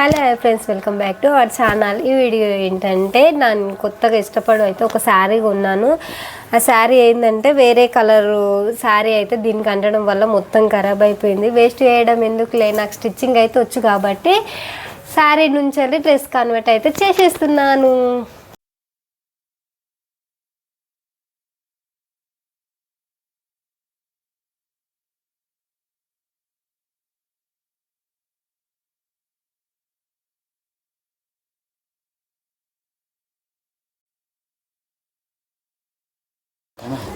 Hello friends welcome back to our channel. ఈ video ఏంటంటే నేను కొత్తగా ఇష్టపడి అయితే ఒక శారీ కొన్నాను. ఆ శారీ ఏంటంటే వేరే కలరు శారీ అయితే దీనికి అంటడం వల్ల మొత్తం ఖరాబ్ అయిపోయింది. వేస్ట్ చేయడం ఎందుకు లే నాకు స్టిచ్చింగ్ అయితే వచ్చు కాబట్టి శారీ నుంచి వెళ్ళి డ్రెస్ కన్వర్ట్ అయితే చేసేస్తున్నాను.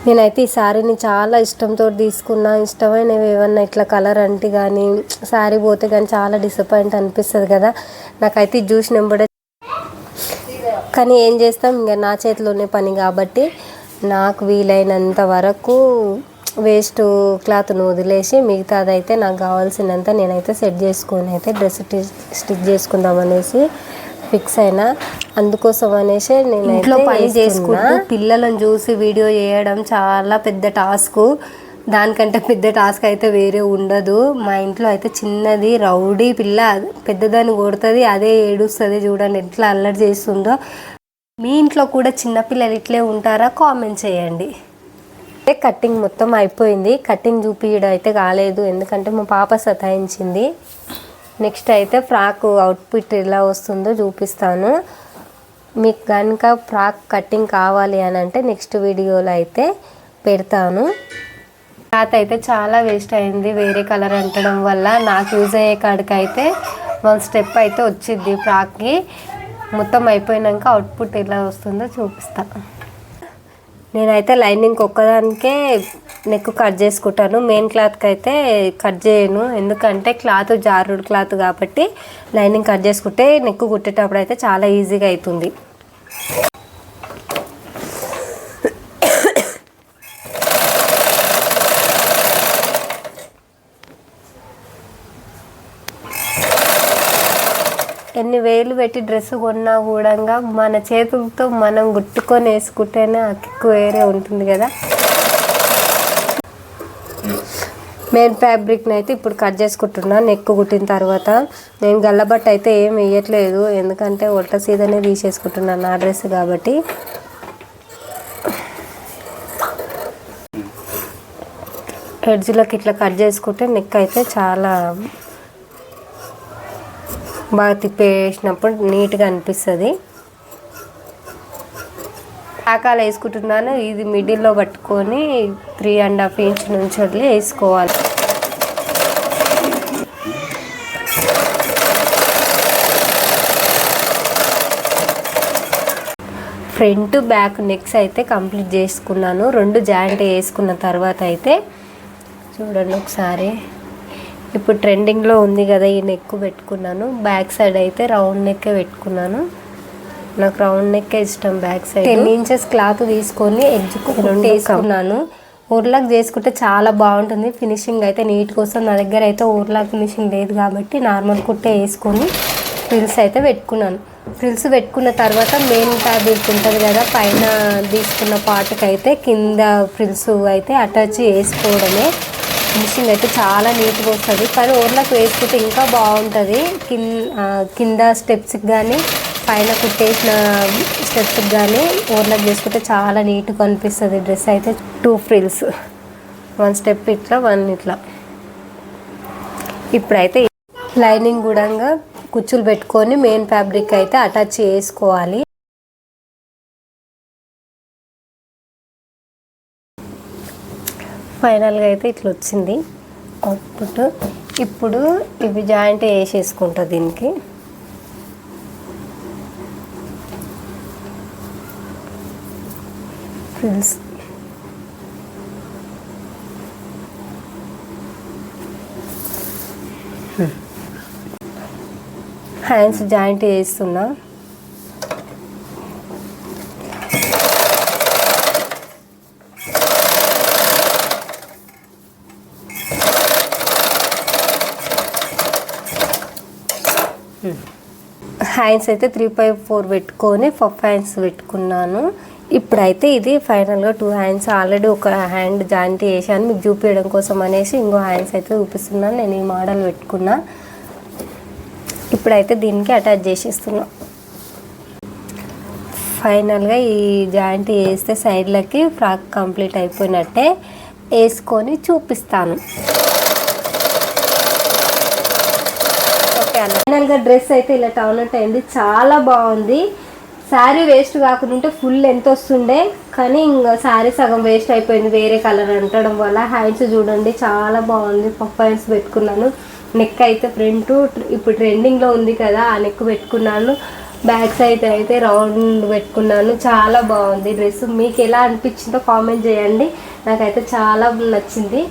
నేనైతే ఈ శారీని చాలా ఇష్టంతో తీసుకున్నా. ఇష్టమైనవి ఏమన్నా ఇట్లా కలర్ అంటే కానీ శారీ పోతే కానీ చాలా డిసప్పాయింట్ అనిపిస్తుంది కదా. నాకైతే ఇది జ్యూస్ వెంబడే కానీ ఏం చేస్తాం ఇంకా నా చేతిలోనే పని కాబట్టి నాకు వీలైనంత వరకు వేస్ట్ క్లాత్ను వదిలేసి మిగతాదైతే నాకు కావాల్సినంత నేనైతే సెట్ చేసుకొని అయితే డ్రెస్ స్టిచ్ చేసుకుందాం అనేసి ఫిక్స్ అయినా అందుకోసం అనేసి నేను ఇంట్లో పని చేసుకుంటూ పిల్లలను చూసి వీడియో చేయడం చాలా పెద్ద టాస్క్. దానికంటే పెద్ద టాస్క్ అయితే వేరే ఉండదు. మా ఇంట్లో అయితే చిన్నది రౌడీ పిల్ల పెద్దదాన్ని కొడుతుంది అదే ఏడుస్తుంది చూడండి ఎట్లా అల్లరి చేస్తుందో. మీ ఇంట్లో కూడా చిన్నపిల్లలు ఇట్లే ఉంటారా? కామెంట్ చేయండి. అయితే కటింగ్ మొత్తం అయిపోయింది. కటింగ్ చూపించడం అయితే కాలేదు. ఎందుకంటే మా పాప సతాయించింది. నెక్స్ట్ అయితే ఫ్రాక్ అవుట్ఫిట్ ఎలా వస్తుందో చూపిస్తాను. మీకు కనుక ఫ్రాక్ కటింగ్ కావాలి అని అంటే నెక్స్ట్ వీడియోలో అయితే పెడతాను. క్లాత్ అయితే చాలా వేస్ట్ అయింది వేరే కలర్ అంటడం వల్ల నాకు యూజ్ అయ్యే కాడికి అయితే వన్ స్టెప్ అయితే వచ్చింది ఫ్రాక్కి. మొత్తం అయిపోయినాక అవుట్పుట్ ఎలా వస్తుందో చూపిస్తాను నేనైతే లైనింగ్ ఒక్కదానికే నెక్ కట్ చేసుకుంటాను. మెయిన్ క్లాత్కి అయితే కట్ చేయను. ఎందుకంటే క్లాత్ జారుడు క్లాత్ కాబట్టి లైనింగ్ కట్ చేసుకుంటే నెక్ కుట్టేటప్పుడు అయితే చాలా ఈజీగా అవుతుంది ఎన్ని వేలు పెట్టి డ్రెస్ కొన్నా కూడా మన చేతులతో మనం గుట్టుకొని వేసుకుంటేనే ఆ కిక్కు వేరే ఉంటుంది కదా. మెయిన్ ఫ్యాబ్రిక్ని అయితే ఇప్పుడు కట్ చేసుకుంటున్నా. నెక్ కుట్టిన తర్వాత నేను గల్లబట్ట అయితే ఏం వేయట్లేదు. ఎందుకంటే ఒట్ట సీదనే తీసేసుకుంటున్నాను నా డ్రెస్ కాబట్టి. ఎడ్జ్లోకి ఇట్లా కట్ చేసుకుంటే నెక్ అయితే చాలా బాగా తిప్పేసినప్పుడు నీట్గా అనిపిస్తుంది. ఆకాలు వేసుకుంటున్నాను. ఇది మిడిల్లో పట్టుకొని త్రీ అండ్ హాఫ్ ఇంచ్ నుంచి వదిలి వేసుకోవాలి. ఫ్రంట్ బ్యాక్ నెక్స్ అయితే కంప్లీట్ చేసుకున్నాను. రెండు జాయింట్ వేసుకున్న తర్వాత అయితే చూడండి ఒకసారి. ఇప్పుడు ట్రెండింగ్లో ఉంది కదా ఈ నెక్ పెట్టుకున్నాను. బ్యాక్ సైడ్ అయితే రౌండ్ నెక్కే పెట్టుకున్నాను. నాకు రౌండ్ నెక్కే ఇష్టం back side. Ten inches cloth తీసుకొని ఎడ్జ్కు వేసుకున్నాను. ఊర్లాక్ చేసుకుంటే చాలా బాగుంటుంది. ఫినిషింగ్ అయితే నీట్ కోసం నా దగ్గర అయితే ఊర్లాక్ ఫినిషింగ్ లేదు కాబట్టి నార్మల్ కుట్టే వేసుకొని ఫ్రిల్స్ అయితే పెట్టుకున్నాను. ఫ్రిల్స్ పెట్టుకున్న తర్వాత మెయిన్ ఫ్యాబ్రిక్ ఉంటుంది కదా పైన తీసుకున్న పార్ట్కి అయితే కింద ఫ్రిల్స్ అయితే అటాచ్ చేసుకోవడమే. ఫినిషింగ్ అయితే చాలా నీట్గా వస్తుంది. కానీ ఓర్లకు వేసుకుంటే ఇంకా బాగుంటుంది. కింద కింద స్టెప్స్కి కానీ పైన కుట్టేసిన స్టెప్స్ కానీ ఓవర్లాక్ చేసుకుంటే చాలా నీట్గా అనిపిస్తుంది డ్రెస్ అయితే. టూ ఫ్రిల్స్ వన్ స్టెప్ ఇట్లా వన్ ఇట్లా. ఇప్పుడైతే లైనింగ్ కూడా కుచ్చులు పెట్టుకొని మెయిన్ ఫ్యాబ్రిక్ అయితే అటాచ్ చేసుకోవాలి. ఫైనల్గా అయితే ఇట్లా వచ్చింది. అవుట్పుట్ ఇప్పుడు ఇవి జాయింట్ వేసేసుకుంటా దీనికి. ఫ్రిల్స్ హ్యాండ్స్ జాయింట్ వేస్తున్నా. హ్యాండ్స్ అయితే త్రీ ఫైవ్ ఫోర్ పెట్టుకొని పఫ్ హ్యాండ్స్ పెట్టుకున్నాను. ఇప్పుడైతే ఇది ఫైనల్గా టూ హ్యాండ్స్ ఆల్రెడీ ఒక హ్యాండ్ జాయింట్ చేశాను. మీకు చూపించడం కోసం అనేసి ఇంకో హ్యాండ్స్ అయితే చూపిస్తున్నాను. నేను ఈ మోడల్ పెట్టుకున్నా. ఇప్పుడైతే దీనికి అటాచ్ చేసేస్తున్నా. ఫైనల్గా ఈ జాయింట్ వేస్తే సైడ్లకి ఫ్రాక్ కంప్లీట్ అయిపోయినట్టే వేసుకొని చూపిస్తాను. ఫైనల్గా డ్రెస్ అయితే ఇలా టౌన్ అయింది చాలా బాగుంది. శారీ వేస్ట్ కాకుండా ఉంటే ఫుల్ ఎంత వస్తుండే. కానీ ఇంకా శారీ సగం వేస్ట్ అయిపోయింది. వేరే కలర్ అంటడం వల్ల హ్యాండ్స్ చూడండి చాలా బాగుంది. పఫ్ హ్యాండ్స్ పెట్టుకున్నాను. నెక్ అయితే ఫ్రంట్ ఇప్పుడు ట్రెండింగ్లో ఉంది కదా ఆ నెక్ పెట్టుకున్నాను. బ్యాక్ సైడ్ అయితే రౌండ్ పెట్టుకున్నాను. చాలా బాగుంది డ్రెస్. మీకు ఎలా అనిపించిందో కామెంట్ చేయండి. నాకైతే చాలా నచ్చింది.